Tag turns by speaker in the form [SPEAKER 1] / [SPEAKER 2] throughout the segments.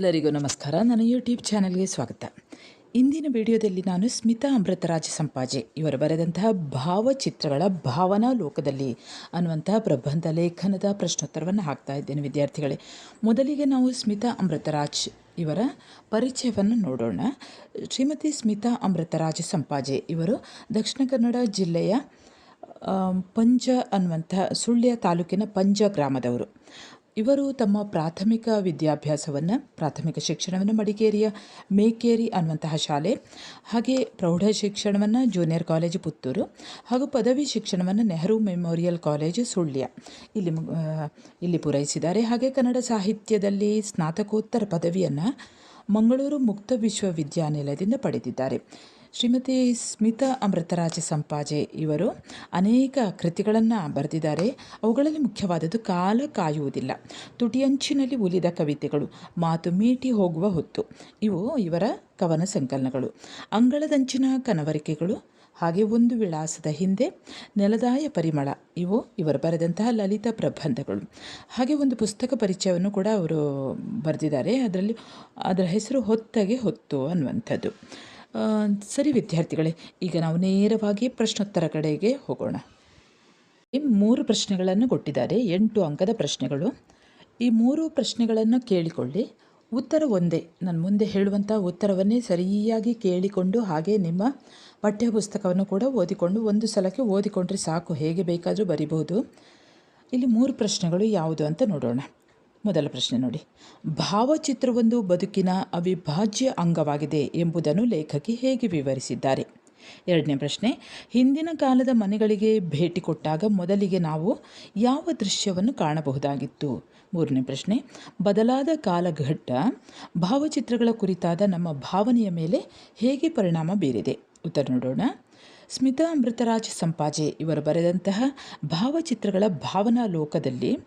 [SPEAKER 1] ಎಲ್ಲರಿಗೂ ನಮಸ್ಕಾರ. ನನ್ನ ಯೂಟ್ಯೂಬ್ ಚಾನಲ್ಗೆ ಸ್ವಾಗತ. ಇಂದಿನ ವಿಡಿಯೋದಲ್ಲಿ ನಾನು ಸ್ಮಿತಾ ಅಮೃತರಾಜ ಸಂಪಾಜೆ. ಇವರು ಬರೆದಂತಹ ಭಾವಚಿತ್ರಗಳ ಭಾವನಾ ಲೋಕದಲ್ಲಿ ಅನ್ನುವಂತಹ ಪ್ರಬಂಧ ಲೇಖನದ ಪ್ರಶ್ನೋತ್ತರವನ್ನು ಹಾಕ್ತಾ ಇದ್ದೇನೆ ವಿದ್ಯಾರ್ಥಿಗಳೇ. ಮೊದಲಿಗೆ ನಾವು ಸ್ಮಿತಾ ಅಮೃತರಾಜ್ ಇವರ ಪರಿಚಯವನ್ನು ನೋಡೋಣ. ಶ್ರೀಮತಿ ಸ್ಮಿತಾ ಅಮೃತರಾಜ ಸಂಪಾಜೆ ಇವರು ದಕ್ಷಿಣ ಕನ್ನಡ ಜಿಲ್ಲೆಯ ಪಂಜ ಅನ್ನುವಂಥ ಸುಳ್ಯ ತಾಲೂಕಿನ ಪಂಜ ಗ್ರಾಮದವರು. ಇವರು ತಮ್ಮ ಪ್ರಾಥಮಿಕ ವಿದ್ಯಾಭ್ಯಾಸವನ್ನು, ಪ್ರಾಥಮಿಕ ಶಿಕ್ಷಣವನ್ನು ಮಡಿಕೇರಿಯ ಮೇಕೇರಿ ಅನ್ನುವಂತಹ ಶಾಲೆ, ಹಾಗೆ ಪ್ರೌಢ ಶಿಕ್ಷಣವನ್ನು ಜೂನಿಯರ್ ಕಾಲೇಜ್ ಪುತ್ತೂರು, ಹಾಗೂ ಪದವಿ ಶಿಕ್ಷಣವನ್ನು ನೆಹರು ಮೆಮೋರಿಯಲ್ ಕಾಲೇಜು ಸುಳ್ಯ ಇಲ್ಲಿ ಇಲ್ಲಿ ಪೂರೈಸಿದ್ದಾರೆ. ಹಾಗೆ ಕನ್ನಡ ಸಾಹಿತ್ಯದಲ್ಲಿ ಸ್ನಾತಕೋತ್ತರ ಪದವಿಯನ್ನು ಮಂಗಳೂರು ಮುಕ್ತ ವಿಶ್ವವಿದ್ಯಾನಿಲಯದಿಂದ ಪಡೆದಿದ್ದಾರೆ. ಶ್ರೀಮತಿ ಸ್ಮಿತಾ ಅಮೃತರಾಜ ಸಂಪಾಜೆ ಇವರು ಅನೇಕ ಕೃತಿಗಳನ್ನು ಬರೆದಿದ್ದಾರೆ. ಅವುಗಳಲ್ಲಿ ಮುಖ್ಯವಾದದ್ದು ಕಾಲ ಕಾಯುವುದಿಲ್ಲ. ತುಟಿಯಂಚಿನಲ್ಲಿ ಉಲಿದ ಕವಿತೆಗಳು, ಮಾತು ಮೀಟಿ ಹೋಗುವ ಹೊತ್ತು. ಇವು ಇವರ ಕವನ ಸಂಕಲನಗಳು. ಅಂಗಳದಂಚಿನ ಕನವರಿಕೆಗಳು, ಹಾಗೆ ಒಂದು ವಿಳಾಸದ ಹಿಂದೆ ನೆಲದಾಯ ಪರಿಮಳ, ಇವು ಇವರು ಬರೆದಂತಹ ಲಲಿತ ಪ್ರಬಂಧಗಳು. ಹಾಗೆ ಒಂದು ಪುಸ್ತಕ ಪರಿಚಯವನ್ನು ಕೂಡ ಅವರು ಬರೆದಿದ್ದಾರೆ. ಅದರಲ್ಲಿ ಅದರ ಹೆಸರು ಹೊತ್ತಗೆ ಹೊತ್ತು ಅನ್ನುವಂಥದ್ದು. ಸರಿ ವಿದ್ಯಾರ್ಥಿಗಳೇ, ಈಗ ನಾವು ನೇರವಾಗಿ ಪ್ರಶ್ನೋತ್ತರ ಕಡೆಗೆ ಹೋಗೋಣ. ಮೂರು ಪ್ರಶ್ನೆಗಳನ್ನು ಕೊಟ್ಟಿದ್ದಾರೆ, ಎಂಟು ಅಂಕದ ಪ್ರಶ್ನೆಗಳು. ಈ ಮೂರು ಪ್ರಶ್ನೆಗಳನ್ನು ಕೇಳಿಕೊಳ್ಳಿ. ಉತ್ತರ ಒಂದೇ, ನಾನು ಮುಂದೆ ಹೇಳುವಂಥ ಉತ್ತರವನ್ನೇ ಸರಿಯಾಗಿ ಕೇಳಿಕೊಂಡು ಹಾಗೆ ನಿಮ್ಮ ಪಠ್ಯಪುಸ್ತಕವನ್ನು ಕೂಡ ಓದಿಕೊಂಡು ಒಂದು ಸಲಕ್ಕೆ ಓದಿಕೊಂಡ್ರೆ ಸಾಕು, ಹೇಗೆ ಬೇಕಾದರೂ ಬರಿಬೋದು. ಇಲ್ಲಿ ಮೂರು ಪ್ರಶ್ನೆಗಳು ಯಾವುದು ಅಂತ ನೋಡೋಣ. ಮೊದಲ ಪ್ರಶ್ನೆ ನೋಡಿ. ಭಾವಚಿತ್ರವೊಂದು ಬದುಕಿನ ಅವಿಭಾಜ್ಯ ಅಂಗವಾಗಿದೆ ಎಂಬುದನ್ನು ಲೇಖಕಿ ಹೇಗೆ ವಿವರಿಸಿದ್ದಾರೆ? ಎರಡನೇ ಪ್ರಶ್ನೆ, ಹಿಂದಿನ ಕಾಲದ ಮನೆಗಳಿಗೆ ಭೇಟಿ ಕೊಟ್ಟಾಗ ಮೊದಲಿಗೆ ನಾವು ಯಾವ ದೃಶ್ಯವನ್ನು ಕಾಣಬಹುದಾಗಿತ್ತು? ಮೂರನೇ ಪ್ರಶ್ನೆ, ಬದಲಾದ ಕಾಲಘಟ್ಟ ಭಾವಚಿತ್ರಗಳ ಕುರಿತಾದ ನಮ್ಮ ಭಾವನೆಯ ಮೇಲೆ ಹೇಗೆ ಪರಿಣಾಮ ಬೀರಿದೆ? ಉತ್ತರ ನೋಡೋಣ. ಸ್ಮಿತಾ ಅಮೃತರಾಜ್ ಸಂಪಾಜೆ ಇವರು ಬರೆದಂತಹ ಭಾವಚಿತ್ರಗಳ ಭಾವನಾ ಲೋಕದಲ್ಲಿ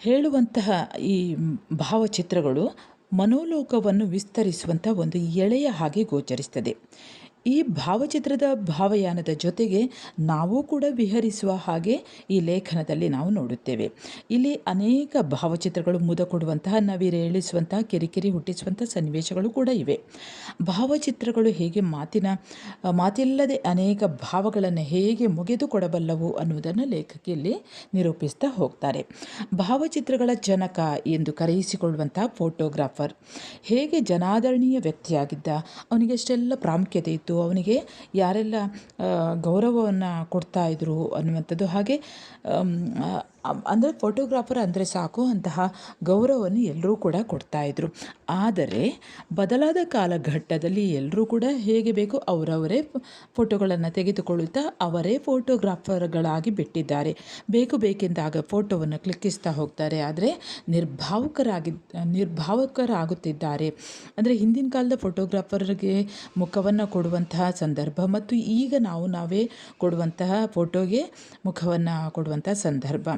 [SPEAKER 1] ಹೇಳುವಂತಹ ಈ ಭಾವಚಿತ್ರಗಳು ಮನೋಲೋಕವನ್ನು ವಿಸ್ತರಿಸುವಂಥ ಒಂದು ಎಳೆಯ ಹಾಗೆ ಗೋಚರಿಸ್ತದೆ ಈ ಭಾವಚಿತ್ರದ ಭಾವಯಾನದ ಜೊತೆಗೆ ನಾವು ಕೂಡ ವಿಹರಿಸುವ ಹಾಗೆ ಈ ಲೇಖನದಲ್ಲಿ ನಾವು ನೋಡುತ್ತೇವೆ. ಇಲ್ಲಿ ಅನೇಕ ಭಾವಚಿತ್ರಗಳು ಮುದ ಕೊಡುವಂತಹ ನವಿರೇಳಿಸುವಂತಹ ಕಿರಿಕಿರಿ ಹುಟ್ಟಿಸುವಂತಹ ಸನ್ನಿವೇಶಗಳು ಕೂಡ ಇವೆ. ಭಾವಚಿತ್ರಗಳು ಹೇಗೆ ಮಾತಿನ, ಮಾತಿಲ್ಲದೆ ಅನೇಕ ಭಾವಗಳನ್ನು ಹೇಗೆ ಮುಗೆದುಕೊಡಬಲ್ಲವು ಅನ್ನುವುದನ್ನು ಲೇಖಕಿಯಲ್ಲಿ ನಿರೂಪಿಸ್ತಾ ಹೋಗ್ತಾರೆ. ಭಾವಚಿತ್ರಗಳ ಜನಕ ಎಂದು ಕರೆಯಿಸಿಕೊಳ್ಳುವಂತಹ ಫೋಟೋಗ್ರಾಫರ್, ಹೇಗೆ ಜನಾದರಣೀಯ ವ್ಯಕ್ತಿಯಾಗಿದ್ದ, ಅವನಿಗೆ ಎಷ್ಟೆಲ್ಲ ಪ್ರಾಮುಖ್ಯತೆ ಇತ್ತು ಅವನಿಗೆ ಯಾರೆಲ್ಲ ಗೌರವವನ್ನು ಕೊಡ್ತಾ ಇದ್ದರು ಅನ್ನುವಂಥದ್ದು. ಹಾಗೆ ಅಂದರೆ ಫೋಟೋಗ್ರಾಫರ್ ಅಂದರೆ ಸಾಕು ಅಂತಹ ಗೌರವವನ್ನು ಎಲ್ಲರೂ ಕೂಡ ಕೊಡ್ತಾಯಿದ್ರು ಆದರೆ ಬದಲಾದ ಕಾಲಘಟ್ಟದಲ್ಲಿ ಎಲ್ಲರೂ ಕೂಡ ಹೇಗೆ ಬೇಕು ಅವರವರೇ ಫೋಟೋಗಳನ್ನು ತೆಗೆದುಕೊಳ್ಳುತ್ತಾ ಅವರೇ ಫೋಟೋಗ್ರಾಫರ್ಗಳಾಗಿ ಬಿಟ್ಟಿದ್ದಾರೆ. ಬೇಕು ಬೇಕೆಂದಾಗ ಫೋಟೋವನ್ನು ಕ್ಲಿಕ್ಕಿಸ್ತಾ ಹೋಗ್ತಾರೆ. ಆದರೆ ನಿರ್ಭಾವಕರಾಗಿ, ನಿರ್ಭಾವಕರಾಗುತ್ತಿದ್ದಾರೆ. ಅಂದರೆ ಹಿಂದಿನ ಕಾಲದ ಫೋಟೋಗ್ರಾಫರ್ಗೆ ಮುಖವನ್ನು ಕೊಡುವಂತಹ ಸಂದರ್ಭ ಮತ್ತು ಈಗ ನಾವು ನಾವೇ ಕೊಡುವಂತಹ ಫೋಟೋಗೆ ಮುಖವನ್ನು ಕೊಡುವಂಥ ಸಂದರ್ಭ.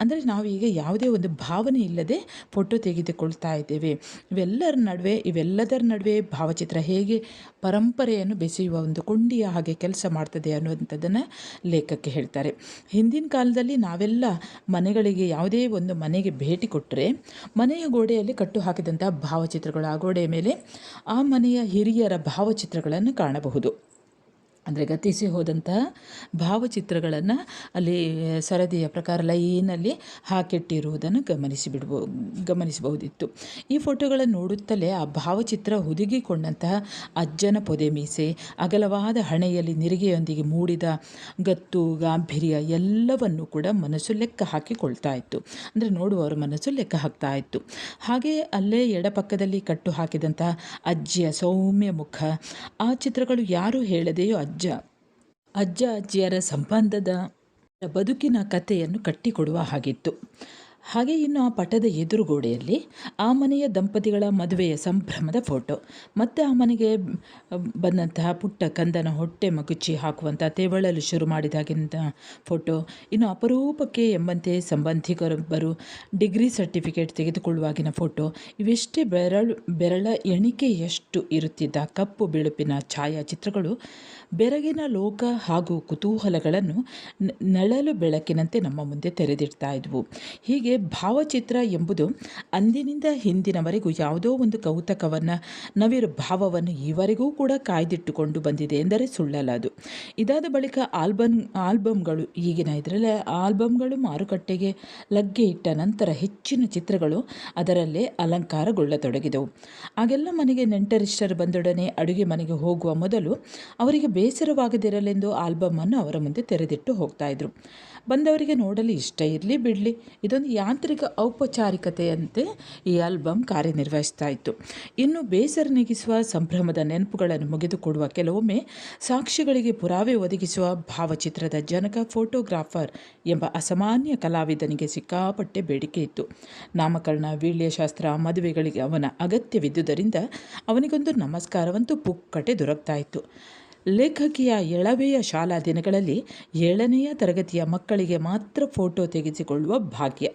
[SPEAKER 1] ಅಂದರೆ ನಾವೀಗ ಯಾವುದೇ ಒಂದು ಭಾವನೆ ಇಲ್ಲದೆ ಫೋಟೋ ತೆಗೆದುಕೊಳ್ತಾ ಇದ್ದೇವೆ. ಇವೆಲ್ಲರ ನಡುವೆ, ಇವೆಲ್ಲದರ ನಡುವೆ ಭಾವಚಿತ್ರ ಹೇಗೆ ಪರಂಪರೆಯನ್ನು ಬೆಸೆಯುವ ಒಂದು ಕೊಂಡಿಯ ಹಾಗೆ ಕೆಲಸ ಮಾಡ್ತದೆ ಅನ್ನುವಂಥದ್ದನ್ನು ಲೇಖಕ್ಕೆ ಹೇಳ್ತಾರೆ. ಹಿಂದಿನ ಕಾಲದಲ್ಲಿ ನಾವೆಲ್ಲ ಮನೆಗಳಿಗೆ ಯಾವುದೇ ಒಂದು ಮನೆಗೆ ಭೇಟಿ ಕೊಟ್ಟರೆ ಮನೆಯ ಗೋಡೆಯಲ್ಲಿ ಕಟ್ಟು ಹಾಕಿದಂಥ ಭಾವಚಿತ್ರಗಳು ಆ ಗೋಡೆಯ ಮೇಲೆ ಆ ಮನೆಯ ಹಿರಿಯರ ಭಾವಚಿತ್ರಗಳನ್ನು ಕಾಣಬಹುದು. ಅಂದರೆ ಗತಿಸಿ ಹೋದಂತಹ ಭಾವಚಿತ್ರಗಳನ್ನು ಅಲ್ಲಿ ಸರದಿಯ ಪ್ರಕಾರ ಲೈನಲ್ಲಿ ಹಾಕಿಟ್ಟಿರುವುದನ್ನು ಗಮನಿಸಿ ಬಿಡ್ಬೋ, ಗಮನಿಸಬಹುದಿತ್ತು. ಈ ಫೋಟೋಗಳನ್ನು ನೋಡುತ್ತಲೇ ಆ ಭಾವಚಿತ್ರ ಹುದುಗಿಕೊಂಡಂತಹ ಅಜ್ಜನ ಪೊದೆ ಮೀಸೆ, ಅಗಲವಾದ ಹಣೆಯಲ್ಲಿ ನಿರಿಗೆಯೊಂದಿಗೆ ಮೂಡಿದ ಗತ್ತು, ಗಾಂಭೀರ್ಯ ಎಲ್ಲವನ್ನು ಕೂಡ ಮನಸ್ಸು ಲೆಕ್ಕ ಹಾಕಿಕೊಳ್ತಾ ಇತ್ತು. ಅಂದರೆ ನೋಡುವವರ ಮನಸ್ಸು ಲೆಕ್ಕ ಹಾಕ್ತಾ ಇತ್ತು. ಹಾಗೆ ಅಲ್ಲೇ ಎಡಪಕ್ಕದಲ್ಲಿ ಕಟ್ಟು ಹಾಕಿದಂತಹ ಅಜ್ಜಿಯ ಸೌಮ್ಯ ಮುಖ, ಆ ಚಿತ್ರಗಳು ಯಾರು ಹೇಳದೆಯೋ ಅಜ್ಜ. ಅಜ್ಜ ಅಜ್ಜಿಯರ ಸಂಬಂಧದ ಬದುಕಿನ ಕಥೆಯನ್ನು ಕಟ್ಟಿಕೊಡುವ ಹಾಗಿತ್ತು. ಹಾಗೆ ಇನ್ನು ಆ ಪಟದ ಎದುರುಗೋಡೆಯಲ್ಲಿ ಆ ಮನೆಯ ದಂಪತಿಗಳ ಮದುವೆಯ ಸಂಭ್ರಮದ ಫೋಟೋ. ಮತ್ತು ಆ ಮನೆಗೆ ಬಂದಂತಹ ಪುಟ್ಟ ಕಂದನ ಹೊಟ್ಟೆ ಮಗುಚಿ ಹಾಕುವಂಥ ತೇವಳಲು ಶುರು ಮಾಡಿದಾಗಿಂದ ಫೋಟೋ. ಇನ್ನು ಅಪರೂಪಕ್ಕೆ ಎಂಬಂತೆ ಸಂಬಂಧಿಕರೊಬ್ಬರು ಡಿಗ್ರಿ ಸರ್ಟಿಫಿಕೇಟ್ ತೆಗೆದುಕೊಳ್ಳುವಾಗಿನ ಫೋಟೋ. ಇವೆಷ್ಟೇ ಬೆರಳು, ಬೆರಳ ಎಣಿಕೆಯಷ್ಟು ಇರುತ್ತಿದ್ದ ಕಪ್ಪು ಬಿಳುಪಿನ ಛಾಯಾಚಿತ್ರಗಳು ಬೆರಗಿನ ಲೋಕ ಹಾಗೂ ಕುತೂಹಲಗಳನ್ನು ನಳಲು ಬೆಳಕಿನಂತೆ ನಮ್ಮ ಮುಂದೆ ತೆರೆದಿಡ್ತಾ ಇದ್ವು. ಹೀಗೆ ಭಾವಚಿತ್ರ ಎಂಬುದು ಅಂದಿನಿಂದ ಹಿಂದಿನವರೆಗೂ ಯಾವುದೋ ಒಂದು ಕೌತಕವನ್ನು ನವಿರು ಭಾವವನ್ನು ಈವರೆಗೂ ಕೂಡ ಕಾಯ್ದಿಟ್ಟುಕೊಂಡು ಬಂದಿದೆ ಎಂದರೆ ಸುಳ್ಳಲ್ಲ ಅದು ಇದಾದ ಬಳಿಕ ಆಲ್ಬಮ್ ಆಲ್ಬಮ್ಗಳು ಈಗಿನ ಇದರಲ್ಲಿ ಆಲ್ಬಮ್ಗಳು ಮಾರುಕಟ್ಟೆಗೆ ಲಗ್ಗೆ ಇಟ್ಟ ನಂತರ ಹೆಚ್ಚಿನ ಚಿತ್ರಗಳು ಅದರಲ್ಲೇ ಅಲಂಕಾರಗೊಳ್ಳತೊಡಗಿದವು. ಆಗೆಲ್ಲ ಮನೆಗೆ ನೆಂಟರಿಷ್ಟರು ಬಂದೊಡನೆ ಅಡುಗೆ ಮನೆಗೆ ಹೋಗುವ ಮೊದಲು ಅವರಿಗೆ ಬೇಸರವಾಗದಿರಲೆಂದು ಆಲ್ಬಮನ್ನು ಅವರ ಮುಂದೆ ತೆರೆದಿಟ್ಟು ಹೋಗ್ತಾ ಇದ್ರು. ಬಂದವರಿಗೆ ನೋಡಲು ಇಷ್ಟ ಇರಲಿ ಬಿಡಲಿ. ಇದೊಂದು ಯಾಂತ್ರಿಕ ಔಪಚಾರಿಕತೆಯಂತೆ ಈ ಆಲ್ಬಮ್ ಕಾರ್ಯನಿರ್ವಹಿಸ್ತಾ ಇತ್ತು. ಇನ್ನು ಬೇಸರ ನೀಗಿಸುವ ಸಂಭ್ರಮದ ನೆನಪುಗಳನ್ನು ಮುಗಿದುಕೊಡುವ ಕೆಲವೊಮ್ಮೆ ಸಾಕ್ಷಿಗಳಿಗೆ ಪುರಾವೆ ಒದಗಿಸುವ ಭಾವಚಿತ್ರದ ಜನಕ ಫೋಟೋಗ್ರಾಫರ್ ಎಂಬ ಅಸಾಮಾನ್ಯ ಕಲಾವಿದನಿಗೆ ಸಿಕ್ಕಾಪಟ್ಟೆ ಬೇಡಿಕೆ ಇತ್ತು. ನಾಮಕರಣ, ವೀಳ್ಯಶಾಸ್ತ್ರ, ಮದುವೆಗಳಿಗೆ ಅವನ ಅಗತ್ಯವಿದ್ದುದರಿಂದ ಅವನಿಗೊಂದು ನಮಸ್ಕಾರವಂತೂ ಪುಕ್ಕಟೆ ದೊರಕ್ತಾ ಇತ್ತು. ಲೇಖಕಿಯ ಎಳವೆಯ ಶಾಲಾ ದಿನಗಳಲ್ಲಿ ಏಳನೆಯ ತರಗತಿಯ ಮಕ್ಕಳಿಗೆ ಮಾತ್ರ ಫೋಟೋ ತೆಗೆಸಿಕೊಳ್ಳುವ ಭಾಗ್ಯ.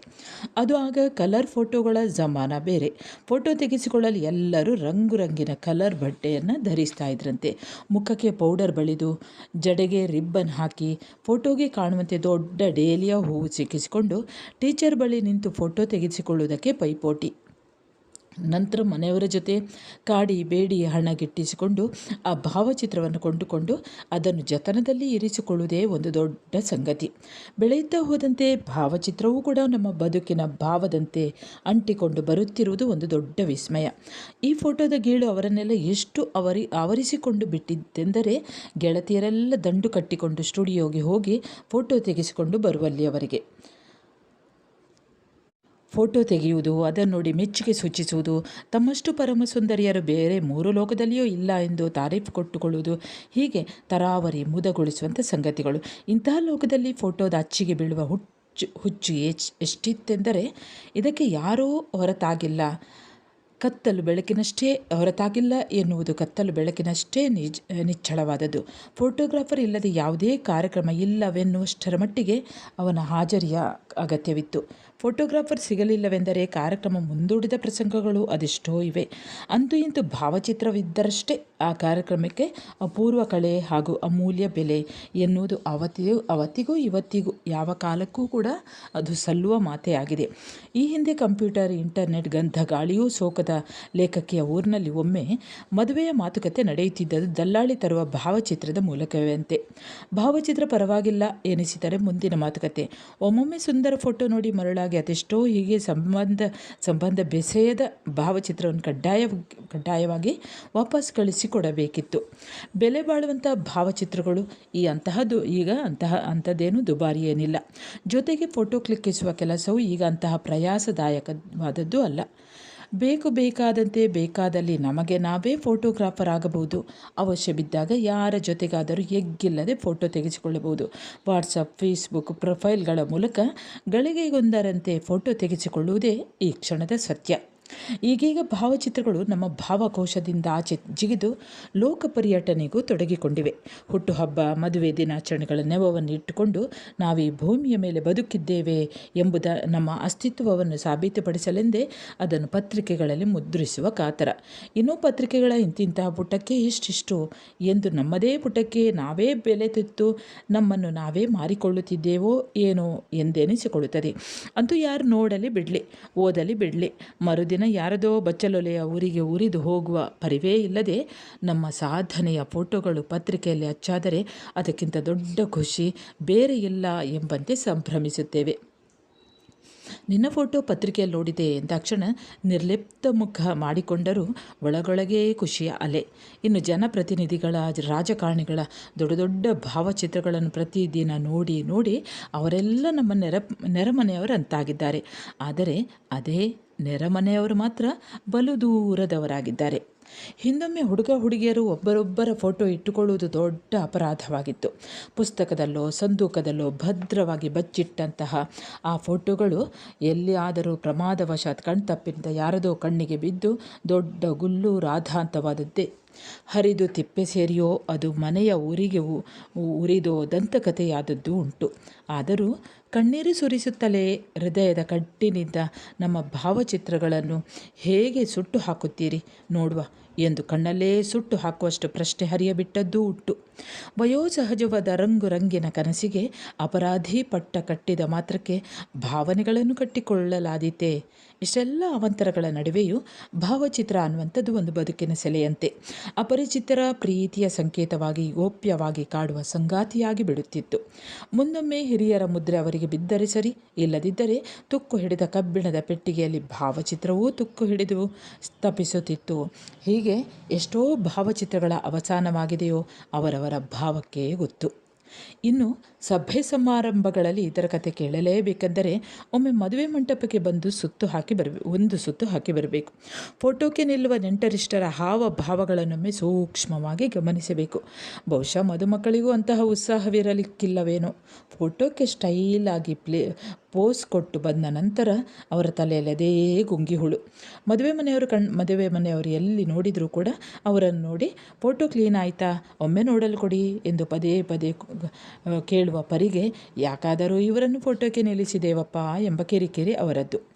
[SPEAKER 1] ಅದು ಆಗ ಕಲರ್ ಫೋಟೋಗಳ ಜಮಾನ ಬೇರೆ. ಫೋಟೋ ತೆಗೆಸಿಕೊಳ್ಳಲು ಎಲ್ಲರೂ ರಂಗು ರಂಗಿನ ಕಲರ್ ಬಟ್ಟೆಯನ್ನು ಧರಿಸ್ತಾ ಇದ್ರಂತೆ. ಮುಖಕ್ಕೆ ಪೌಡರ್ ಬಳಿದು ಜಡೆಗೆ ರಿಬ್ಬನ್ ಹಾಕಿ ಫೋಟೋಗೆ ಕಾಣುವಂತೆ ದೊಡ್ಡ ಡೇಲಿಯ ಹೂವು ಸಿಕ್ಕಿಸಿಕೊಂಡು ಟೀಚರ್ ಬಳಿ ನಿಂತು ಫೋಟೋ ತೆಗೆಸಿಕೊಳ್ಳುವುದಕ್ಕೆ ಪೈಪೋಟಿ. ನಂತರ ಮನೆಯವರ ಜೊತೆ ಕಾಡಿ ಬೇಡಿ ಹಣ ಗಿಟ್ಟಿಸಿಕೊಂಡು ಆ ಭಾವಚಿತ್ರವನ್ನು ಕೊಂಡುಕೊಂಡು ಅದನ್ನು ಜತನದಲ್ಲಿ ಇರಿಸಿಕೊಳ್ಳುವುದೇ ಒಂದು ದೊಡ್ಡ ಸಂಗತಿ. ಬೆಳೆಯುತ್ತಾ ಹೋದಂತೆ ಭಾವಚಿತ್ರವೂ ಕೂಡ ನಮ್ಮ ಬದುಕಿನ ಭಾವದಂತೆ ಅಂಟಿಕೊಂಡು ಬರುತ್ತಿರುವುದು ಒಂದು ದೊಡ್ಡ ವಿಸ್ಮಯ. ಈ ಫೋಟೋದ ಗೀಳು ಅವರನ್ನೆಲ್ಲ ಎಷ್ಟು ಅವರಿ ಆವರಿಸಿಕೊಂಡು ಬಿಟ್ಟಿದ್ದೆಂದರೆ ಗೆಳತಿಯರೆಲ್ಲ ದಂಡು ಕಟ್ಟಿಕೊಂಡು ಸ್ಟುಡಿಯೋಗೆ ಹೋಗಿ ಫೋಟೋ ತೆಗೆಸಿಕೊಂಡು ಬರುವಲ್ಲಿ ಅವರಿಗೆ. ಫೋಟೋ ತೆಗೆಯುವುದು, ಅದನ್ನು ನೋಡಿ ಮೆಚ್ಚುಗೆ ಸೂಚಿಸುವುದು, ತಮ್ಮಷ್ಟು ಪರಮ ಸುಂದರಿಯರು ಬೇರೆ ಮೂರು ಲೋಕದಲ್ಲಿಯೂ ಇಲ್ಲ ಎಂದು ತಾರೀಫ್ ಕೊಟ್ಟುಕೊಳ್ಳುವುದು, ಹೀಗೆ ತರಾವರಿ ಮುದಗೊಳಿಸುವಂಥ ಸಂಗತಿಗಳು. ಇಂತಹ ಲೋಕದಲ್ಲಿ ಫೋಟೋದ ಅಚ್ಚಿಗೆ ಬೀಳುವ ಹುಚ್ಚು ಹುಚ್ಚು ಎಚ್, ಎಷ್ಟಿತ್ತೆಂದರೆ ಇದಕ್ಕೆ ಯಾರೂ ಹೊರತಾಗಿಲ್ಲ. ಕತ್ತಲು ಬೆಳಕಿನಷ್ಟೇ ಹೊರತಾಗಿಲ್ಲ ಎನ್ನುವುದು ಕತ್ತಲು ಬೆಳಕಿನಷ್ಟೇ ನಿಜ್, ನಿಚ್ಚಳವಾದದ್ದು. ಫೋಟೋಗ್ರಾಫರ್ ಇಲ್ಲದೆ ಯಾವುದೇ ಕಾರ್ಯಕ್ರಮ ಇಲ್ಲವೆನ್ನುವಷ್ಟರ ಮಟ್ಟಿಗೆ ಅವನ ಹಾಜರಿಯ ಅಗತ್ಯವಿತ್ತು. ಫೋಟೋಗ್ರಾಫರ್ ಸಿಗಲಿಲ್ಲವೆಂದರೆ ಕಾರ್ಯಕ್ರಮ ಮುಂದೂಡಿದ ಪ್ರಸಂಗಗಳು ಅದೆಷ್ಟೋ ಇವೆ. ಅಂತೂ ಇಂತೂ ಭಾವಚಿತ್ರವಿದ್ದರಷ್ಟೇ ಆ ಕಾರ್ಯಕ್ರಮಕ್ಕೆ ಅಪೂರ್ವ ಕಳೆ ಹಾಗೂ ಅಮೂಲ್ಯ ಬೆಲೆ ಎನ್ನುವುದು ಅವತ್ತಿಗೂ ಅವತ್ತಿಗೂ, ಇವತ್ತಿಗೂ, ಯಾವ ಕಾಲಕ್ಕೂ ಕೂಡ ಅದು ಸಲ್ಲುವ ಮಾತೇ ಆಗಿದೆ. ಈ ಹಿಂದೆ ಕಂಪ್ಯೂಟರ್, ಇಂಟರ್ನೆಟ್ ಗಂಧ ಗಾಳಿಯೂ ಸೋಕದ ಲೇಖಕಿಯ ಊರಿನಲ್ಲಿ ಒಮ್ಮೆ ಮದುವೆಯ ಮಾತುಕತೆ ನಡೆಯುತ್ತಿದ್ದದು ದಲ್ಲಾಳಿ ತರುವ ಭಾವಚಿತ್ರದ ಮೂಲಕವಂತೆ ಭಾವಚಿತ್ರ ಪರವಾಗಿಲ್ಲ ಎನಿಸಿದರೆ ಮುಂದಿನ ಮಾತುಕತೆ. ಒಮ್ಮೊಮ್ಮೆ ಸುಂದರ ಫೋಟೋ ನೋಡಿ ಮರಳಾಗಿ ಅದೆಷ್ಟೋ ಹೀಗೆ ಸಂಬಂಧ ಸಂಬಂಧ ಬೆಸೆಯದ ಭಾವಚಿತ್ರವನ್ನು ಕಡ್ಡಾಯ, ಕಡ್ಡಾಯವಾಗಿ ವಾಪಸ್ ಕಳಿಸಿಕೊಡಬೇಕಿತ್ತು. ಬೆಲೆ ಬಾಳುವಂಥ ಭಾವಚಿತ್ರಗಳು ಈ ಅಂತಹದ್ದು, ಈಗ ಅಂತಹ, ಅಂಥದ್ದೇನು ದುಬಾರಿ ಏನಿಲ್ಲ. ಜೊತೆಗೆ ಫೋಟೋ ಕ್ಲಿಕ್ಕಿಸುವ ಕೆಲಸವು ಈಗ ಅಂತಹ ಪ್ರಯಾಸದಾಯಕವಾದದ್ದು ಅಲ್ಲ. ಬೇಕು ಬೇಕಾದಂತೆ ಬೇಕಾದಲ್ಲಿ ನಮಗೆ ನಾವೇ ಫೋಟೋಗ್ರಾಫರ್ ಆಗಬಹುದು. ಅವಶ್ಯ ಬಿದ್ದಾಗ ಯಾರ ಜೊತೆಗಾದರೂ ಎಗ್ಗಿಲ್ಲದೆ ಫೋಟೋ ತೆಗೆಸಿಕೊಳ್ಳಬಹುದು. ವಾಟ್ಸಪ್ ಫೇಸ್ಬುಕ್ ಪ್ರೊಫೈಲ್ಗಳ ಮೂಲಕ ಗಳಿಗೆಗೊಂದರಂತೆ ಫೋಟೋ ತೆಗೆಸಿಕೊಳ್ಳುವುದೇ ಈ ಕ್ಷಣದ ಸತ್ಯ. ಈಗೀಗ ಭಾವಚಿತ್ರಗಳು ನಮ್ಮ ಭಾವಕೋಶದಿಂದ ಆಚೆ ಜಿಗಿದು ಲೋಕ ಪರ್ಯಟನೆಗೂ ತೊಡಗಿಕೊಂಡಿವೆ. ಹುಟ್ಟುಹಬ್ಬ, ಮದುವೆ ದಿನಾಚರಣೆಗಳ ನೆವವನ್ನು ಇಟ್ಟುಕೊಂಡು ನಾವು ಈ ಭೂಮಿಯ ಮೇಲೆ ಬದುಕಿದ್ದೇವೆ ಎಂಬುದ ನಮ್ಮ ಅಸ್ತಿತ್ವವನ್ನು ಸಾಬೀತುಪಡಿಸಲೆಂದೇ ಅದನ್ನು ಪತ್ರಿಕೆಗಳಲ್ಲಿ ಮುದ್ರಿಸುವ ಕಾತರ. ಇನ್ನೂ ಪತ್ರಿಕೆಗಳ ಇಂತಿಂತಹ ಪುಟಕ್ಕೆ ಇಷ್ಟಿಷ್ಟು ಎಂದು ನಮ್ಮದೇ ಪುಟಕ್ಕೆ ನಾವೇ ಬೆಲೆ ತಿತ್ತು ನಮ್ಮನ್ನು ನಾವೇ ಮಾರಿಕೊಳ್ಳುತ್ತಿದ್ದೇವೋ ಏನೋ ಎಂದೆನಿಸಿಕೊಳ್ಳುತ್ತದೆ. ಅಂತೂ ಯಾರು ನೋಡಲಿ ಬಿಡಲಿ, ಓದಲಿ ಬಿಡಲಿ, ಮರುದಿನ ಯಾರದೋ ಬಚ್ಚಲೊಲೆಯ ಊರಿಗೆ ಉರಿದು ಹೋಗುವ ಪರಿವೇ ಇಲ್ಲದೆ ನಮ್ಮ ಸಾಧನೆಯ ಫೋಟೋಗಳು ಪತ್ರಿಕೆಯಲ್ಲಿ ಅಚ್ಚಾದರೆ ಅದಕ್ಕಿಂತ ದೊಡ್ಡ ಖುಷಿ ಬೇರೆ ಇಲ್ಲ ಎಂಬಂತೆ ಸಂಭ್ರಮಿಸುತ್ತೇವೆ. ನಿನ್ನ ಫೋಟೋ ಪತ್ರಿಕೆಯಲ್ಲಿ ನೋಡಿದೆ ಎಂದಾಕ್ಷಣ ನಿರ್ಲಿಪ್ತ ಮುಖ ಮಾಡಿಕೊಂಡರೂ ಒಳಗೊಳಗೇ ಖುಷಿಯ ಅಲೆ. ಇನ್ನು ಜನಪ್ರತಿನಿಧಿಗಳ, ರಾಜಕಾರಣಿಗಳ ದೊಡ್ಡ ದೊಡ್ಡ ಭಾವಚಿತ್ರಗಳನ್ನು ಪ್ರತಿದಿನ ನೋಡಿ ನೋಡಿ ಅವರೆಲ್ಲ ನಮ್ಮ ನೆರ ನೆರೆಮನೆಯವರಂತಾಗಿದ್ದಾರೆ. ಆದರೆ ಅದೇ ನೆರೆಮನೆಯವರು ಮಾತ್ರ ಬಲು ದೂರದವರಾಗಿದ್ದಾರೆ. ಹಿಂದೊಮ್ಮೆ ಹುಡುಗ ಹುಡುಗಿಯರು ಒಬ್ಬರೊಬ್ಬರ ಫೋಟೋ ಇಟ್ಟುಕೊಳ್ಳುವುದು ದೊಡ್ಡ ಅಪರಾಧವಾಗಿತ್ತು. ಪುಸ್ತಕದಲ್ಲೋ, ಸಂದೂಕದಲ್ಲೋ ಭದ್ರವಾಗಿ ಬಚ್ಚಿಟ್ಟಂತಹ ಆ ಫೋಟೋಗಳು ಎಲ್ಲಿ ಆದರೂ ಪ್ರಮಾದವಶಾತ್ ಕಣ್ತಪ್ಪಿಂದ ಯಾರದೋ ಕಣ್ಣಿಗೆ ಬಿದ್ದು ದೊಡ್ಡ ಗುಲ್ಲು ರಾಧಾಂತವಾದದ್ದೇ. ಹರಿದು ತಿಪ್ಪೆ ಸೇರಿಯೋ, ಅದು ಮನೆಯ ಊರಿಗೆ ಉರಿದೋ ದಂತಕಥೆಯಾದದ್ದು ಉಂಟು. ಆದರೂ ಕಣ್ಣೀರು ಸುರಿಸುತ್ತಲೇ ಹೃದಯದ ಕಟ್ಟಿನಿಂದ ನಮ್ಮ ಭಾವಚಿತ್ರಗಳನ್ನು ಹೇಗೆ ಸುಟ್ಟು ಹಾಕುತ್ತೀರಿ ನೋಡುವ. ಎಂದು ಕಣ್ಣಲ್ಲೇ ಸುಟ್ಟು ಹಾಕುವಷ್ಟು ಪ್ರಶ್ನೆ ಹರಿಯಬಿಟ್ಟದ್ದೂ ಉಂಟು ವಯೋಸಹಜವಾದ ರಂಗು ರಂಗಿನ ಕನಸಿಗೆ ಅಪರಾಧಿ ಪಟ್ಟ ಕಟ್ಟಿದ ಮಾತ್ರಕ್ಕೆ ಭಾವನೆಗಳನ್ನು ಕಟ್ಟಿಕೊಳ್ಳಲಾದೀತೆ. ಇಷ್ಟೆಲ್ಲ ಅವಂತರಗಳ ನಡುವೆಯೂ ಭಾವಚಿತ್ರ ಅನ್ನುವಂಥದ್ದು ಒಂದು ಬದುಕಿನ ಸೆಲೆಯಂತೆ. ಅಪರಿಚಿತರ ಪ್ರೀತಿಯ ಸಂಕೇತವಾಗಿ, ಗೋಪ್ಯವಾಗಿ ಕಾಡುವ ಸಂಗಾತಿಯಾಗಿ ಬಿಡುತ್ತಿತ್ತು. ಮುಂದೊಮ್ಮೆ ಹಿರಿಯರ ಮುದ್ರೆ ಅವರಿಗೆ ಬಿದ್ದರೆ ಸರಿ, ಇಲ್ಲದಿದ್ದರೆ ತುಕ್ಕು ಹಿಡಿದ ಕಬ್ಬಿಣದ ಪೆಟ್ಟಿಗೆಯಲ್ಲಿ ಭಾವಚಿತ್ರವೂ ತುಕ್ಕು ಹಿಡಿದು ತಪ್ಪಿಸುತ್ತಿತ್ತು. ಹೀಗೆ ಎಷ್ಟೋ ಭಾವಚಿತ್ರಗಳ ಅವಸಾನವಾಗಿದೆಯೋ ಅವರವರ ಭಾವಕ್ಕೆ ಗೊತ್ತು. ಇನ್ನು ಸಭೆ ಸಮಾರಂಭಗಳಲ್ಲಿ ಇದರ ಕತೆ ಕೇಳಲೇಬೇಕೆಂದರೆ ಒಮ್ಮೆ ಮದುವೆ ಮಂಟಪಕ್ಕೆ ಬಂದು ಸುತ್ತು ಹಾಕಿ ಬರಬೇಕು ಒಂದು ಸುತ್ತು ಹಾಕಿ ಬರಬೇಕು. ಫೋಟೋಕ್ಕೆ ನಿಲ್ಲುವ ನೆಂಟರಿಷ್ಟರ ಹಾವ ಭಾವಗಳನ್ನೊಮ್ಮೆ ಸೂಕ್ಷ್ಮವಾಗಿ ಗಮನಿಸಬೇಕು. ಬಹುಶಃ ಮದುಮಕ್ಕಳಿಗೂ ಅಂತಹ ಉತ್ಸಾಹವಿರಲಿಕ್ಕಿಲ್ಲವೇನೋ. ಫೋಟೋಕ್ಕೆ ಸ್ಟೈಲ್ ಆಗಿ ಪ್ಲೇ, ಪೋಸ್ ಕೊಟ್ಟು ಬಂದ ನಂತರ ಅವರ ತಲೆಯಲ್ಲಿ ಅದೇ ಗುಂಗಿ ಹುಳು ಮದುವೆ ಮನೆಯವರು ಕಣ್, ಮದುವೆ ಮನೆಯವರು ಎಲ್ಲಿ ನೋಡಿದರೂ ಕೂಡ ಅವರನ್ನು ನೋಡಿ, ಫೋಟೋ ಕ್ಲೀನ್ ಆಯಿತಾ? ಒಮ್ಮೆ ನೋಡಲು ಕೊಡಿ ಎಂದು ಪದೇ ಪದೇ ಕೇಳುವ ಪರಿಗೆ ಯಾಕಾದರೂ ಇವರನ್ನು ಫೋಟೋಕ್ಕೆ ನಿಲ್ಲಿಸಿದೇವಪ್ಪ ಎಂಬ ಕಿರಿಕಿರಿ ಅವರದ್ದು.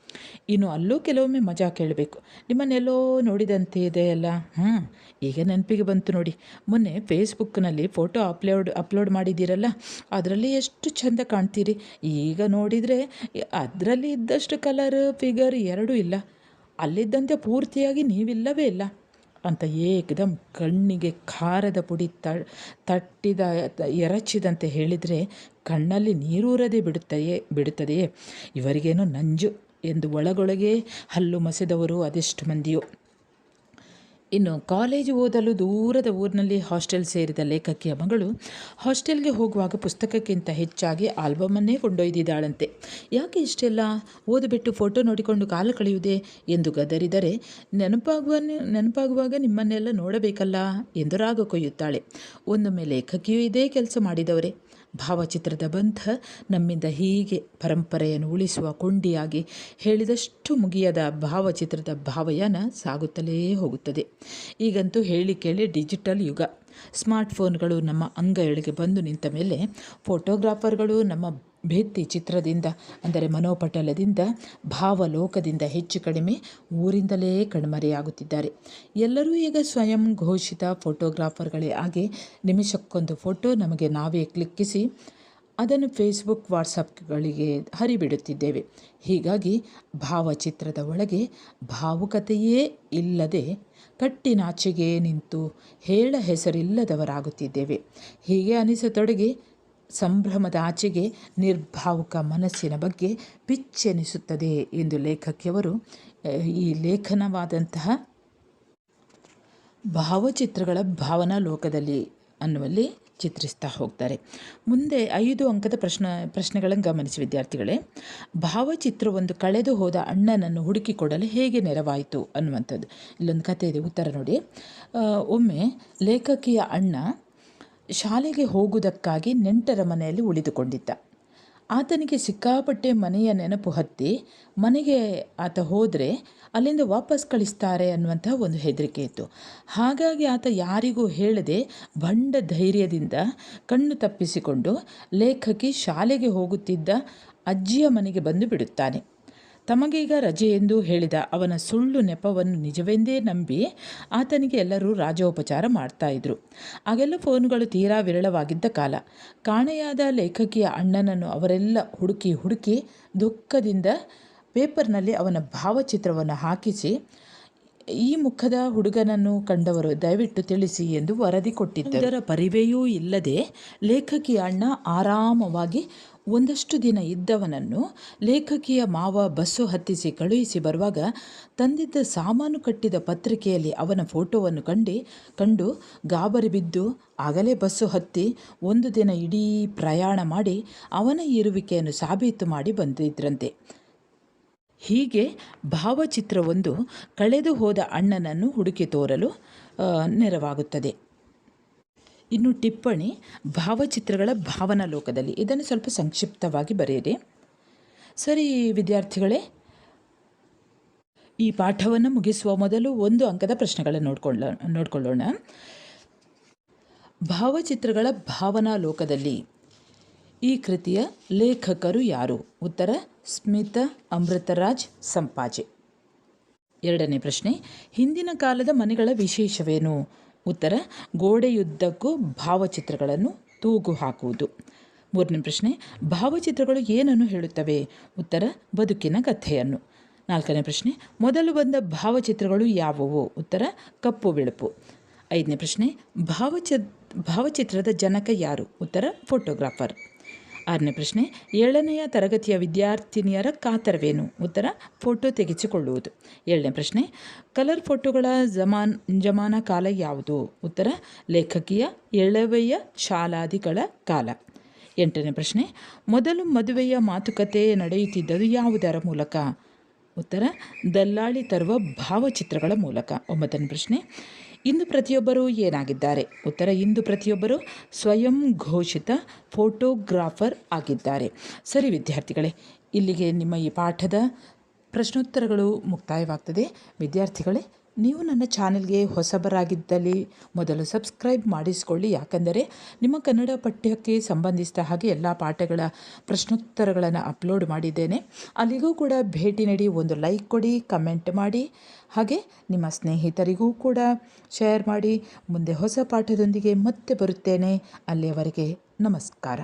[SPEAKER 1] ಇನ್ನು ಅಲ್ಲೂ ಕೆಲವೊಮ್ಮೆ ಮಜಾ ಕೇಳಬೇಕು. ನಿಮ್ಮನ್ನೆಲ್ಲೋ ನೋಡಿದಂತೆ ಇದೆ ಅಲ್ಲ? ಹ್ಞೂ ಈಗ ನೆನಪಿಗೆ ಬಂತು ನೋಡಿ. ಮೊನ್ನೆ ಫೇಸ್ಬುಕ್ನಲ್ಲಿ ಫೋಟೋ ಅಪ್ಲೋಡ್ ಅಪ್ಲೋಡ್ ಮಾಡಿದ್ದೀರಲ್ಲ? ಅದರಲ್ಲಿ ಎಷ್ಟು ಚೆಂದ ಕಾಣ್ತೀರಿ? ಈಗ ನೋಡಿದರೆ ಅದರಲ್ಲಿ ಇದ್ದಷ್ಟು ಕಲರ್, ಫಿಗರ್ ಎರಡೂ ಇಲ್ಲ. ಅಲ್ಲಿದ್ದಂತೆ ಪೂರ್ತಿಯಾಗಿ ನೀವಿಲ್ಲವೇ ಇಲ್ಲ. ಅಂತ ಏಕದಮ್ ಕಣ್ಣಿಗೆ ಖಾರದ ಪುಡಿ ತ, ತಟ್ಟಿದ, ಎರಚಿದಂತೆ ಹೇಳಿದರೆ ಕಣ್ಣಲ್ಲಿ ನೀರೂರದೆ ಬಿಡುತ್ತೆಯೇ ಬಿಡುತ್ತದೆಯೇ? ಇವರಿಗೇನೋ ನಂಜು ಎಂದು ಒಳಗೊಳಗೆ ಹಲ್ಲು ಮಸೆದವರು ಅದೆಷ್ಟು ಮಂದಿಯೋ. ಇನ್ನು ಕಾಲೇಜು ಓದಲು ದೂರದ ಊರಿನಲ್ಲಿ ಹಾಸ್ಟೆಲ್ ಸೇರಿದ ಲೇಖಕಿಯ ಮಗಳು ಹಾಸ್ಟೆಲ್ಗೆ ಹೋಗುವಾಗ ಪುಸ್ತಕಕ್ಕಿಂತ ಹೆಚ್ಚಾಗಿ ಆಲ್ಬಮನ್ನೇ ಕೊಂಡೊಯ್ದಿದ್ದಾಳಂತೆ. ಯಾಕೆ ಇಷ್ಟೆಲ್ಲ ಓದಿಬಿಟ್ಟು ಫೋಟೋ ನೋಡಿಕೊಂಡು ಕಾಲ ಕಳೆಯುವುದೇ ಎಂದು ಗದರಿದರೆ ನೆನಪಾಗುವ ನೆನಪಾಗುವಾಗ ನಿಮ್ಮನ್ನೆಲ್ಲ ನೋಡಬೇಕಲ್ಲ ಎಂದು ರಾಗ ಕೊಯ್ಯುತ್ತಾಳೆ. ಒಂದೊಮ್ಮೆ ಲೇಖಕಿಯೂ ಇದೇ ಕೆಲಸ ಮಾಡಿದವರೇ. ಭಾವಚಿತ್ರದ ಬಂಧ ನಮ್ಮಿಂದ ಹೀಗೆ ಪರಂಪರೆಯನ್ನು ಉಳಿಸುವ ಕೊಂಡಿಯಾಗಿ ಹೇಳಿದಷ್ಟು ಮುಗಿಯದ ಭಾವಚಿತ್ರದ ಭಾವಯಾನ ಸಾಗುತ್ತಲೇ ಹೋಗುತ್ತದೆ. ಈಗಂತೂ ಹೇಳಿ ಕೇಳಿ ಡಿಜಿಟಲ್ ಯುಗ. ಸ್ಮಾರ್ಟ್ಫೋನ್ಗಳು ನಮ್ಮ ಅಂಗೈಗಳಿಗೆ ಬಂದು ನಿಂತ ಮೇಲೆ ಫೋಟೋಗ್ರಾಫರ್ಗಳು ನಮ್ಮ ಭಿತ್ತಿ ಚಿತ್ರದಿಂದ, ಅಂದರೆ ಮನೋಪಟಲದಿಂದ, ಭಾವಲೋಕದಿಂದ ಹೆಚ್ಚು ಕಡಿಮೆ ಊರಿಂದಲೇ ಕಣ್ಮರೆಯಾಗುತ್ತಿದ್ದಾರೆ. ಎಲ್ಲರೂ ಈಗ ಸ್ವಯಂ ಘೋಷಿತ ಫೋಟೋಗ್ರಾಫರ್ಗಳೇ ಆಗಿ ನಿಮಿಷಕ್ಕೊಂದು ಫೋಟೋ ನಮಗೆ ನಾವೇ ಕ್ಲಿಕ್ಕಿಸಿ, ಅದನ್ನು ಫೇಸ್ಬುಕ್, ವಾಟ್ಸಪ್ಗಳಿಗೆ ಹರಿಬಿಡುತ್ತಿದ್ದೇವೆ. ಹೀಗಾಗಿ ಭಾವಚಿತ್ರದ ಒಳಗೆ ಭಾವುಕತೆಯೇ ಇಲ್ಲದೆ ಕಟ್ಟಿನಾಚೆಗೆ ನಿಂತು ಹೇಳ ಹೆಸರಿಲ್ಲದವರಾಗುತ್ತಿದ್ದೇವೆ. ಹೀಗೆ ಅನಿಸತೊಡಗಿ ಸಂಭ್ರಮದ ಆಚೆಗೆ ನಿರ್ಭಾವುಕ ಮನಸ್ಸಿನ ಬಗ್ಗೆ ಪಿಚ್ಚೆನಿಸುತ್ತದೆ ಎಂದು ಲೇಖಕಿಯವರು ಈ ಲೇಖನವಾದಂತಹ ಭಾವಚಿತ್ರಗಳ ಭಾವನಾ ಲೋಕದಲ್ಲಿ ಅನ್ನುವಲ್ಲಿ ಚಿತ್ರಿಸ್ತಾ ಹೋಗ್ತಾರೆ. ಮುಂದೆ ಐದು ಅಂಕದ ಪ್ರಶ್ನ, ಪ್ರಶ್ನೆಗಳನ್ನು ಗಮನಿಸಿ ವಿದ್ಯಾರ್ಥಿಗಳೇ. ಭಾವಚಿತ್ರವೊಂದು ಕಳೆದು ಹೋದ ಅಣ್ಣನನ್ನು ಹುಡುಕಿಕೊಡಲು ಹೇಗೆ ನೆರವಾಯಿತು ಅನ್ನುವಂಥದ್ದು. ಇಲ್ಲೊಂದು ಕಥೆ ಇದೆ, ಉತ್ತರ ನೋಡಿ. ಒಮ್ಮೆ ಲೇಖಕಿಯ ಅಣ್ಣ ಶಾಲೆಗೆ ಹೋಗುವುದಕ್ಕಾಗಿ ನೆಂಟರ ಮನೆಯಲ್ಲಿ ಉಳಿದುಕೊಂಡಿದ್ದ. ಆತನಿಗೆ ಸಿಕ್ಕಾಪಟ್ಟೆ ಮನೆಯ ನೆನಪು ಹತ್ತಿ, ಮನೆಗೆ ಆತ ಹೋದರೆ ಅಲ್ಲಿಂದ ವಾಪಸ್ ಕಳಿಸ್ತಾರೆ ಅನ್ನುವಂಥ ಒಂದು ಹೆದರಿಕೆ ಇತ್ತು. ಹಾಗಾಗಿ ಆತ ಯಾರಿಗೂ ಹೇಳದೆ ಬಂಡ ಧೈರ್ಯದಿಂದ ಕಣ್ಣು ತಪ್ಪಿಸಿಕೊಂಡು ಲೇಖಕಿ ಶಾಲೆಗೆ ಹೋಗುತ್ತಿದ್ದ ಅಜ್ಜಿಯ ಮನೆಗೆ ಬಂದು ಬಿಡುತ್ತಾನೆ. ತಮಗೀಗ ರಜೆ ಎಂದು ಹೇಳಿದ ಅವನ ಸುಳ್ಳು ನೆಪವನ್ನು ನಿಜವೆಂದೇ ನಂಬಿ ಆತನಿಗೆ ಎಲ್ಲರೂ ರಾಜೋಪಚಾರ ಮಾಡ್ತಾ ಇದ್ರು. ಆಗೆಲ್ಲ ಫೋನ್ಗಳು ತೀರಾ ವಿರಳವಾಗಿದ್ದ ಕಾಲ. ಕಾಣೆಯಾದ ಲೇಖಕಿಯ ಅಣ್ಣನನ್ನು ಅವರೆಲ್ಲ ಹುಡುಕಿ ಹುಡುಕಿ ದುಃಖದಿಂದ ಪೇಪರ್ನಲ್ಲಿ ಅವನ ಭಾವಚಿತ್ರವನ್ನು ಹಾಕಿಸಿ, ಈ ಮುಖದ ಹುಡುಗನನ್ನು ಕಂಡವರು ದಯವಿಟ್ಟು ತಿಳಿಸಿ ಎಂದು ವರದಿ ಕೊಟ್ಟಿದ್ದರು. ಪರಿವೆಯೂ ಇಲ್ಲದೆ ಲೇಖಕಿ ಅಣ್ಣ ಆರಾಮವಾಗಿ ಒಂದಷ್ಟು ದಿನ ಇದ್ದವನನ್ನು ಲೇಖಕಿಯ ಮಾವ ಬಸ್ಸು ಹತ್ತಿಸಿ ಕಳುಹಿಸಿ ಬರುವಾಗ ತಂದಿದ್ದ ಸಾಮಾನು ಕಟ್ಟಿದ ಪತ್ರಿಕೆಯಲ್ಲಿ ಅವನ ಫೋಟೋವನ್ನು ಕಂಡು ಕಂಡು ಗಾಬರಿ ಬಿದ್ದು ಆಗಲೇ ಬಸ್ಸು ಹತ್ತಿ ಒಂದು ದಿನ ಇಡೀ ಪ್ರಯಾಣ ಮಾಡಿ ಅವನ ಇರುವಿಕೆಯನ್ನು ಸಾಬೀತು ಮಾಡಿ ಬಂದಿದ್ರಂತೆ. ಹೀಗೆ ಭಾವಚಿತ್ರವೊಂದು ಕಳೆದು ಹೋದ ಅಣ್ಣನನ್ನು ಹುಡುಕಿ ತೋರಲು ನೆರವಾಗುತ್ತದೆ. ಇನ್ನು ಟಿಪ್ಪಣಿ ಭಾವಚಿತ್ರಗಳ ಭಾವನಾ ಲೋಕದಲ್ಲಿ. ಇದನ್ನು ಸ್ವಲ್ಪ ಸಂಕ್ಷಿಪ್ತವಾಗಿ ಬರೆಯಿರಿ. ಸರಿ ವಿದ್ಯಾರ್ಥಿಗಳೇ, ಈ ಪಾಠವನ್ನು ಮುಗಿಸುವ ಮೊದಲು ಒಂದು ಅಂಕದ ಪ್ರಶ್ನೆಗಳನ್ನು ನೋಡ್ಕೊಳ್ಳ, ನೋಡಿಕೊಳ್ಳೋಣ. ಭಾವಚಿತ್ರಗಳ ಭಾವನಾ ಲೋಕದಲ್ಲಿ ಈ ಕೃತಿಯ ಲೇಖಕರು ಯಾರು? ಉತ್ತರ, ಸ್ಮಿತ ಅಮೃತರಾಜ್ ಸಂಪಾಜೆ. ಎರಡನೇ ಪ್ರಶ್ನೆ, ಹಿಂದಿನ ಕಾಲದ ಮನೆಗಳ ವಿಶೇಷವೇನು? ಉತ್ತರ, ಗೋಡೆಯುದ್ದಕ್ಕೂ ಭಾವಚಿತ್ರಗಳನ್ನು ತೂಗು ಹಾಕುವುದು ಮೂರನೇ ಪ್ರಶ್ನೆ, ಭಾವಚಿತ್ರಗಳು ಏನನ್ನು ಹೇಳುತ್ತವೆ? ಉತ್ತರ, ಬದುಕಿನ ಕಥೆಯನ್ನು. ನಾಲ್ಕನೇ ಪ್ರಶ್ನೆ, ಮೊದಲು ಬಂದ ಭಾವಚಿತ್ರಗಳು ಯಾವುವು? ಉತ್ತರ, ಕಪ್ಪು ಬಿಳುಪು. ಐದನೇ ಪ್ರಶ್ನೆ ಭಾವಚಿ ಭಾವಚಿತ್ರದ ಜನಕ ಯಾರು? ಉತ್ತರ, ಫೋಟೋಗ್ರಾಫರ್. ಆರನೇ ಪ್ರಶ್ನೆ, ಏಳನೆಯ ತರಗತಿಯ ವಿದ್ಯಾರ್ಥಿನಿಯರ ಕಾತರವೇನು? ಉತ್ತರ, ಫೋಟೋ ತೆಗೆಸಿಕೊಳ್ಳುವುದು. ಏಳನೇ ಪ್ರಶ್ನೆ, ಕಲರ್ ಫೋಟೋಗಳ ಜಮಾನ್, ಜಮಾನ ಕಾಲ ಯಾವುದು? ಉತ್ತರ, ಲೇಖಕಿಯ ಎಳವೆಯ ಶಾಲಾದಿಗಳ ಕಾಲ. ಎಂಟನೇ ಪ್ರಶ್ನೆ, ಮೊದಲು ಮದುವೆಯ ಮಾತುಕತೆ ನಡೆಯುತ್ತಿದ್ದುದು ಯಾವುದರ ಮೂಲಕ? ಉತ್ತರ, ದಲ್ಲಾಳಿ ತರುವ ಭಾವಚಿತ್ರಗಳ ಮೂಲಕ. ಒಂಬತ್ತನೇ ಪ್ರಶ್ನೆ ಇಂದು ಪ್ರತಿಯೊಬ್ಬರು ಏನಾಗಿದ್ದಾರೆ? ಉತ್ತರ, ಇಂದು ಪ್ರತಿಯೊಬ್ಬರು ಸ್ವಯಂ ಘೋಷಿತ ಫೋಟೋಗ್ರಾಫರ್ ಆಗಿದ್ದಾರೆ. ಸರಿ ವಿದ್ಯಾರ್ಥಿಗಳೇ, ಇಲ್ಲಿಗೆ ನಿಮ್ಮ ಈ ಪಾಠದ ಪ್ರಶ್ನೋತ್ತರಗಳು ಮುಕ್ತಾಯವಾಗ್ತದೆ. ವಿದ್ಯಾರ್ಥಿಗಳೇ ನೀವು ನನ್ನ ಚಾನೆಲ್ಗೆ ಹೊಸಬರಾಗಿದ್ದಲ್ಲಿ ಮೊದಲು ಸಬ್ಸ್ಕ್ರೈಬ್ ಮಾಡಿಸಿಕೊಳ್ಳಿ. ಯಾಕಂದರೆ ನಿಮ್ಮ ಕನ್ನಡ ಪಠ್ಯಕ್ಕೆ ಸಂಬಂಧಿಸಿದ ಹಾಗೆ ಎಲ್ಲ ಪಾಠಗಳ ಪ್ರಶ್ನೋತ್ತರಗಳನ್ನು ಅಪ್ಲೋಡ್ ಮಾಡಿದ್ದೇನೆ. ಅಲ್ಲಿಗೂ ಕೂಡ ಭೇಟಿ ನೀಡಿ ಒಂದು ಲೈಕ್ ಕೊಡಿ, ಕಮೆಂಟ್ ಮಾಡಿ. ಹಾಗೆ ನಿಮ್ಮ ಸ್ನೇಹಿತರಿಗೂ ಕೂಡ ಶೇರ್ ಮಾಡಿ. ಮುಂದೆ ಹೊಸ ಪಾಠದೊಂದಿಗೆ ಮತ್ತೆ ಬರುತ್ತೇನೆ. ಅಲ್ಲಿಯವರೆಗೆ ನಮಸ್ಕಾರ.